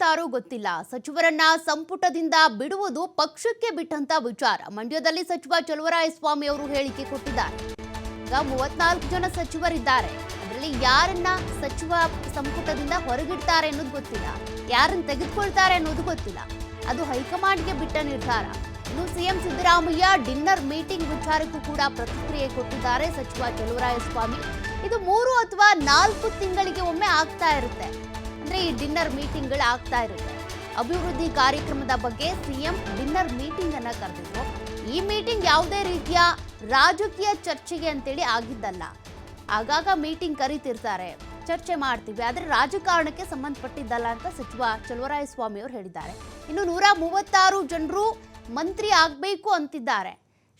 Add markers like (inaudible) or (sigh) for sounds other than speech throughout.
ಯಾರು ಗೊತ್ತಿಲ್ಲ. ಸಚಿವರನ್ನ ಸಂಪುಟದಿಂದ ಬಿಡುವುದು ಪಕ್ಷಕ್ಕೆ ಬಿಟ್ಟಂತ ವಿಚಾರ. ಮಂಡ್ಯದಲ್ಲಿ ಸಚಿವ ಚಲುವರಾಯಸ್ವಾಮಿ ಅವರು ಹೇಳಿಕೆ ಕೊಟ್ಟಿದ್ದಾರೆ. ಈಗ ಮೂವತ್ನಾಲ್ಕು ಜನ ಸಚಿವರಿದ್ದಾರೆ. ಅದರಲ್ಲಿ ಯಾರನ್ನ ಸಚಿವ ಸಂಪುಟದಿಂದ ಹೊರಗಿಡ್ತಾರೆ ಅನ್ನೋದು ಗೊತ್ತಿಲ್ಲ. ಯಾರನ್ನ ತೆಗೆದುಕೊಳ್ತಾರೆ ಅನ್ನೋದು ಗೊತ್ತಿಲ್ಲ. ಅದು ಹೈಕಮಾಂಡ್ಗೆ ಬಿಟ್ಟ ನಿರ್ಧಾರ. ಇನ್ನು ಸಿಎಂ ಸಿದ್ದರಾಮಯ್ಯ ಡಿನ್ನರ್ ಮೀಟಿಂಗ್ ವಿಚಾರಕ್ಕೂ ಕೂಡ ಪ್ರತಿಕ್ರಿಯೆ ಕೊಟ್ಟಿದ್ದಾರೆ ಸಚಿವ ಚಲುವರಾಯಸ್ವಾಮಿ. ಇದು ಮೂರು ಅಥವಾ ನಾಲ್ಕು ತಿಂಗಳಿಗೆ ಒಮ್ಮೆ ಆಗ್ತಾ ಇರುತ್ತೆ. ಅಂದ್ರೆ ಈ ಡಿನ್ನರ್ ಮೀಟಿಂಗ್ಗಳು ಆಗ್ತಾ ಇರುತ್ತೆ. ಅಭಿವೃದ್ಧಿ ಕಾರ್ಯಕ್ರಮದ ಬಗ್ಗೆ ಸಿಎಂ ಡಿನ್ನರ್ ಮೀಟಿಂಗ್ ಅನ್ನ ಕರೆದಿದ್ರು. ಈ ಮೀಟಿಂಗ್ ಯಾವುದೇ ರೀತಿಯ ರಾಜಕೀಯ ಚರ್ಚೆಗೆ ಅಂತೇಳಿ ಆಗಿದ್ದಲ್ಲ. ಆಗಾಗ ಮೀಟಿಂಗ್ ಕರೀತಿರ್ತಾರೆ. ಚರ್ಚೆ ಮಾಡ್ತೀವಿ, ಆದರೆ ರಾಜಕಾರಣಕ್ಕೆ ಸಂಬಂಧಪಟ್ಟಿದ್ದಲ್ಲ ಅಂತ ಸಚಿವ ಚಲುವರಾಯಸ್ವಾಮಿ ಅವರು ಹೇಳಿದ್ದಾರೆ. ಇನ್ನು ನೂರ ಮೂವತ್ತಾರು ಜನರು ಮಂತ್ರಿ ಆಗಬೇಕು ಅಂತಿದ್ದಾರೆ.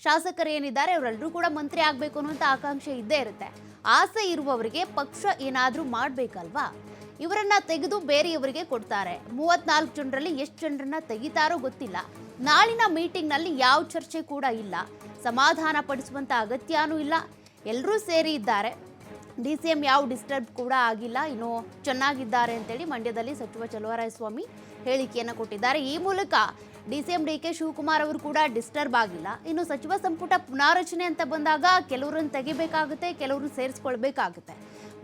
ಶಾಸಕರು ಏನಿದ್ದಾರೆ, ಅವರೆಲ್ಲರೂ ಕೂಡ ಮಂತ್ರಿ ಆಗಬೇಕು ಅನ್ನುವಂಥ ಆಕಾಂಕ್ಷೆ ಇದ್ದೇ ಇರುತ್ತೆ. ಆಸೆ ಇರುವವರಿಗೆ ಪಕ್ಷ ಏನಾದರೂ ಮಾಡಬೇಕಲ್ವಾ? ಇವರನ್ನ ತೆಗೆದು ಬೇರೆಯವರಿಗೆ ಕೊಡ್ತಾರೆ. ಮೂವತ್ನಾಲ್ಕು ಜನರಲ್ಲಿ ಎಷ್ಟು ಜನರನ್ನ ತೆಗಿತಾರೋ ಗೊತ್ತಿಲ್ಲ. ನಾಳಿನ ಮೀಟಿಂಗ್ನಲ್ಲಿ ಯಾವ ಚರ್ಚೆ ಕೂಡ ಇಲ್ಲ. ಸಮಾಧಾನ ಪಡಿಸುವಂತ ಅಗತ್ಯನೂ ಇಲ್ಲ. ಎಲ್ಲರೂ ಸೇರಿ ಇದ್ದಾರೆ. ಡಿ ಸಿ ಎಂ ಯಾವ ಡಿಸ್ಟರ್ಬ್ ಕೂಡ ಆಗಿಲ್ಲ. ಇನ್ನು ಚೆನ್ನಾಗಿದ್ದಾರೆ ಅಂತೇಳಿ ಮಂಡ್ಯದಲ್ಲಿ ಸಚಿವ ಚಲುವರಾಯಸ್ವಾಮಿ ಹೇಳಿಕೆಯನ್ನು ಕೊಟ್ಟಿದ್ದಾರೆ. ಈ ಮೂಲಕ D C M D K Shivakumar ಅವರು ಕೂಡ ಡಿಸ್ಟರ್ಬ್ ಆಗಿಲ್ಲ. ಇನ್ನು ಸಚಿವ ಸಂಪುಟ ಪುನಾರಚನೆ ಅಂತ ಬಂದಾಗ ಕೆಲವರನ್ನು ತೆಗಿಬೇಕಾಗುತ್ತೆ ಕೆಲವರು ಸೇರಿಸ್ಕೊಳ್ಬೇಕಾಗುತ್ತೆ.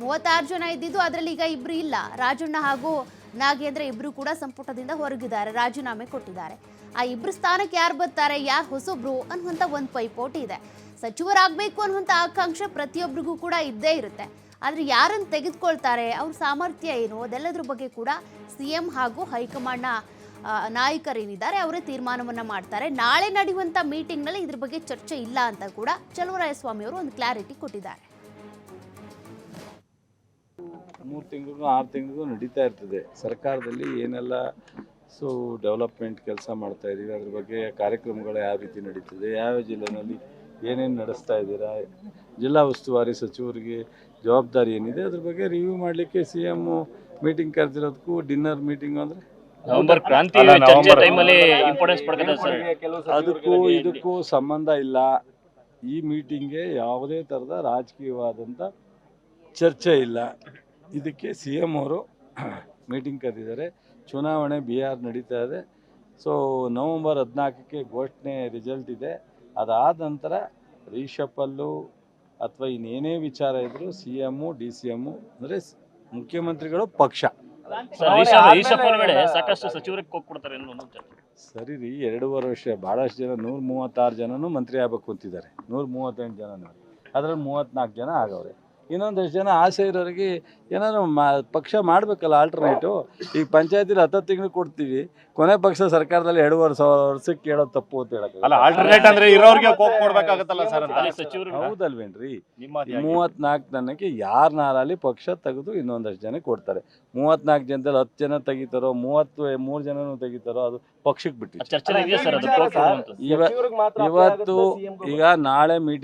ಮೂವತ್ತಾರು ಜನ ಇದ್ದಿದ್ದು ಅದರಲ್ಲಿ ಈಗ ಇಬ್ಬರು ಇಲ್ಲ. ರಾಜಣ್ಣ ಹಾಗೂ ನಾಗೇಂದ್ರ ಇಬ್ಬರು ಕೂಡ ಸಂಪುಟದಿಂದ ಹೊರಗಿದ್ದಾರೆ, ರಾಜೀನಾಮೆ ಕೊಟ್ಟಿದ್ದಾರೆ. ಆ ಇಬ್ಬರು ಸ್ಥಾನಕ್ಕೆ ಯಾರು ಬರ್ತಾರೆ, ಯಾರು ಹೊಸಬ್ರು ಅನ್ನುವಂಥ ಒಂದು ಪೈಪೋಟಿ ಇದೆ. ಸಚಿವರಾಗಬೇಕು ಅನ್ನುವಂಥ ಆಕಾಂಕ್ಷೆ ಪ್ರತಿಯೊಬ್ಬರಿಗೂ ಕೂಡ ಇದ್ದೇ ಇರುತ್ತೆ. ಆದರೆ ಯಾರನ್ನು ತೆಗೆದುಕೊಳ್ತಾರೆ, ಅವ್ರ ಸಾಮರ್ಥ್ಯ ಏನು? ಅದೆಲ್ಲದ್ರ ಬಗ್ಗೆ ಕೂಡ ಸಿ ಎಂ ಹಾಗೂ ಹೈಕಮಾಂಡ್ನ ನಾಯಕರೇನಿದ್ದಾರೆ, ಅವರೇ ತೀರ್ಮಾನವನ್ನು ಮಾಡ್ತಾರೆ. ನಾಳೆ ನಡೆಯುವಂಥ ಮೀಟಿಂಗ್ನಲ್ಲಿ ಇದ್ರ ಬಗ್ಗೆ ಚರ್ಚೆ ಇಲ್ಲ ಅಂತ ಕೂಡ ಚಲುವರಾಯಸ್ವಾಮಿ ಅವರು ಒಂದು ಕ್ಲಾರಿಟಿ ಕೊಟ್ಟಿದ್ದಾರೆ. ಮೂರು ತಿಂಗಳಿಗೂ, ಆರು ತಿಂಗಳಿಗೂ ನಡೀತಾ ಇರ್ತದೆ. ಸರ್ಕಾರದಲ್ಲಿ ಏನೆಲ್ಲ, ಸೊ, ಡೆವಲಪ್ಮೆಂಟ್ ಕೆಲಸ ಮಾಡ್ತಾ ಇದ್ದೀವಿ ಅದ್ರ ಬಗ್ಗೆ ಕಾರ್ಯಕ್ರಮಗಳು ಯಾವ ರೀತಿ ನಡೀತದೆ, ಯಾವ ಜಿಲ್ಲೆನಲ್ಲಿ ಏನೇನು ನಡೆಸ್ತಾ ಇದ್ದೀರಾ? ಜಿಲ್ಲಾ ಉಸ್ತುವಾರಿ ಸಚಿವರಿಗೆ ಜವಾಬ್ದಾರಿ ಏನಿದೆ? ಅದ್ರ ಬಗ್ಗೆ ರಿವ್ಯೂ ಮಾಡಲಿಕ್ಕೆ ಸಿ ಎಂ ಮೀಟಿಂಗ್ ಕರೆದಿರೋದಕ್ಕೂ ಡಿನ್ನರ್ ಮೀಟಿಂಗ್ ಅಂದರೆ? ನವೆಂಬರ್ ಕ್ರಾಂತಿ ಟೈಮಲ್ಲಿ ಇಂಪಾರ್ಟೆನ್ಸ್ ಅದಕ್ಕೂ ಇದಕ್ಕೂ ಸಂಬಂಧ ಇಲ್ಲ. ಈ ಮೀಟಿಂಗ್ಗೆ ಯಾವುದೇ ಥರದ ರಾಜಕೀಯವಾದಂಥ ಚರ್ಚೆ ಇಲ್ಲ. ಇದಕ್ಕೆ ಸಿ ಎಂ ಅವರು (clears throat) ಮೀಟಿಂಗ್ ಕರೆದಿದ್ದಾರೆ. ಚುನಾವಣೆ ಬಿಹಾರ್ ನಡೀತಾ ಇದೆ. ಸೊ ನವಂಬರ್ ಹದಿನಾಲ್ಕಕ್ಕೆ ಘೋಷಣೆ ರಿಸಲ್ಟ್ ಇದೆ. ಅದಾದ ನಂತರ ರೀಶಫಲ್ಲು ಅಥವಾ ಇನ್ನೇನೇ ವಿಚಾರ ಇದ್ರು C M D C M ಅಂದರೆ ಮುಖ್ಯಮಂತ್ರಿಗಳು ಪಕ್ಷ. ಸಾಕಷ್ಟು ಸಚಿವರಿಗೆ ಕೊಟ್ಬಿಡ್ತಾರೆ ಸರಿ ರೀ ಎರಡೂವರೆ ವರ್ಷ ಭಾಳಷ್ಟು ಜನ ನೂರ ಮೂವತ್ತಾರು ಜನನು ಮಂತ್ರಿ ಆಗ್ಬೇಕು ಅಂತಿದ್ದಾರೆ. ನೂರ ಮೂವತ್ತೆಂಟು ಜನನೂ ಅದ್ರಲ್ಲಿ ಮೂವತ್ನಾಲ್ಕು ಜನ ಆಗವ್ರೆ. ಇನ್ನೊಂದಷ್ಟು ಜನ ಆಸೆ ಇರೋರಿಗೆ ಏನಾದ್ರು ಮಾ ಪಕ್ಷ ಮಾಡಬೇಕಲ್ಲ ಆಲ್ಟರ್ನೇಟು ಈಗ ಪಂಚಾಯತಿಲಿ ಹತ್ತತ್ತು ತಿಂಗಳು ಕೊಡ್ತೀವಿ. ಕೊನೆ ಪಕ್ಷ ಸರ್ಕಾರದಲ್ಲಿ ಎರಡೂವರೆ ಸಾವಿರ ವರ್ಷಕ್ಕೆ ಕೇಳೋದು ತಪ್ಪು ಅಂತ ಅಲ್ಲ ಹೇಳಕ್ಕೆ ಆಲ್ಟರ್ನೇಟ್ ಅಂದ್ರೆ ಇರೋರಿಗೆ ಕೋಕ್ ಕೊಡ್ಬೇಕಾಗತ್ತಲ್ಲ ಸರ್ ಅಂತ. ಅಲ್ಲಿ ಸಚಿವರು ಹೌದಲ್ವೇನ್ರಿ? ಮೂವತ್ನಾಲ್ಕು ಜನಕ್ಕೆ ಯಾರನ್ನಾರಲ್ಲಿ ಪಕ್ಷ ತೆಗೆದು ಇನ್ನೊಂದಷ್ಟು ಜನ ಕೊಡ್ತಾರೆ. ಮೂವತ್ನಾಲ್ಕು ಜನದಲ್ಲಿ ಹತ್ತು ಜನ ತೆಗಿತಾರೋ ಮೂವತ್ತು ಮೂರು ಜನನು ತೆಗಿತಾರೋ ಅದು ಪಕ್ಷಕ್ಕೆ ಬಿಟ್ಟು ಚರ್ಚೆ ಇದೆಯಾ ಸರ್ ಅದು? ಕೋಕ್ ಕೊಡುವಂಥದ್ದು ಇವ ಇವತ್ತು ಈಗ ನಾಳೆ ಮೀಟಿಂಗ್